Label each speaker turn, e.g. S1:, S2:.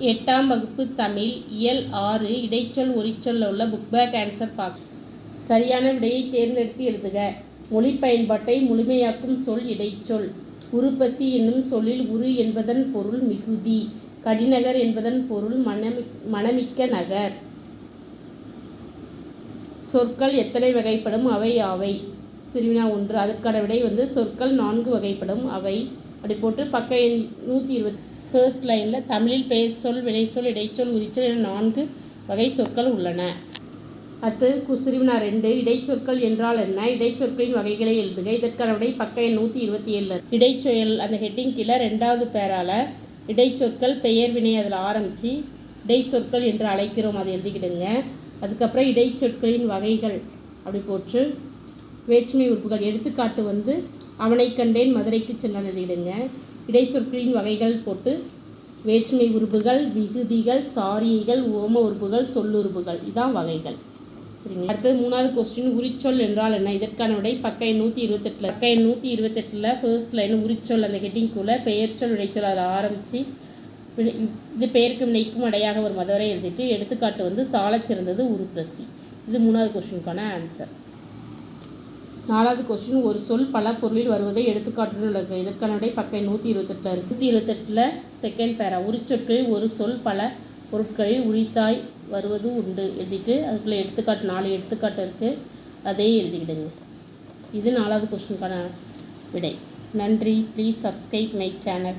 S1: எட்டாம் வகுப்பு தமிழ் இயல் ஆறு இடைச்சொல் உரிச்சொல்ல உள்ள புக் பேக் ஆன்சர் பார்க்க சரியான விடையை தேர்ந்தெடுத்து எழுதுக. மொழி பயன்பாட்டை முழுமையாக்கும் சொல் இடைச்சொல். உருப்பசி என்னும் சொல்லில் உரு என்பதன் பொருள் மிகுதி. கடிநகர் என்பதன் பொருள் மணமி மணமிக்க நகர். சொற்கள் எத்தனை வகைப்படும்? அவை அவை சிறுவினா ஒன்று. அதற்கான விடை வந்து சொற்கள் நான்கு வகைப்படும். அவை. அப்படி போட்டு பக்க எண் நூற்றி இருபத்தி ஃபர்ஸ்ட் லைனில் தமிழில் பெயர் சொல் வினைச்சொல் இடைச்சொல் உரிச்சொல் என நான்கு வகை சொற்கள் உள்ளன. அடுத்து குசிறுவினா ரெண்டு இடைச்சொற்கள் என்றால் என்ன? இடைச்சொற்களின் வகைகளை எழுதுக. இதற்கான விடை பக்க எண் நூற்றி இருபத்தி ஏழு. இடைச்சொல் அந்த ஹெட்டிங் கீழே ரெண்டாவது பேரால் இடைச்சொற்கள் பெயர் வினை அதில் ஆரம்பித்து இடைச்சொற்கள் என்று அழைக்கிறோம். அதை எழுதிக்கிடுங்க. அதுக்கப்புறம் இடைச்சொற்களின் வகைகள் அப்படி போட்டு வேற்றுமை உறுப்புகள். எடுத்துக்காட்டு வந்து அவனை கண்டேன் மதுரைக்கு சென்றான் எழுதிடுங்க இடைச்சொற்களின் வகைகள் போட்டு வேற்றுமை உறுப்புகள் விகுதிகள் சாரியைகள் ஓம உறுப்புகள் சொல்லுறுப்புகள் இதான் வகைகள். சரிங்களா? அடுத்தது மூணாவது கொஸ்டின் உரிச்சொல் என்றால் என்ன? இதற்கான விடை பக்க எண் நூற்றி இருபத்தெட்டில். பக்க எண் நூற்றி இருபத்தெட்டில் ஃபர்ஸ்ட் லைன் உரிச்சொல் அந்த ஹெட்டிங்குள்ளே பெயர்ச்சொல் விடைச்சொல் அதில் ஆரம்பித்து இது பெயருக்கு வினைக்கும் அடையாக ஒரு மதவரை எழுதிட்டு எடுத்துக்காட்டு வந்து சாலச் சிறந்தது உருப்பிரசி இது மூணாவது கொஸ்டினுக்கான ஆன்சர் நாலாவது கொஸ்டின் ஒரு சொல் பல பொருளில் வருவதை எடுத்துக்காட்டுன்னு உள்ளது இதற்கான விடை பக்கம் நூற்றி இருபத்தெட்டில் இருக்குது நூற்றி இருபத்தெட்டில் செகண்ட் பேரா உரிச்சொற்களில் ஒரு சொல் பல பொருட்களில் உரித்தாய் வருவது உண்டு எழுதிட்டு அதுக்குள்ளே எடுத்துக்காட்டு நாலு எடுத்துக்காட்டு இருக்குது அதையும் எழுதிக்கிடுங்க. இது நாலாவது கொஸ்டினுக்கான விடை. நன்றி. Please subscribe my channel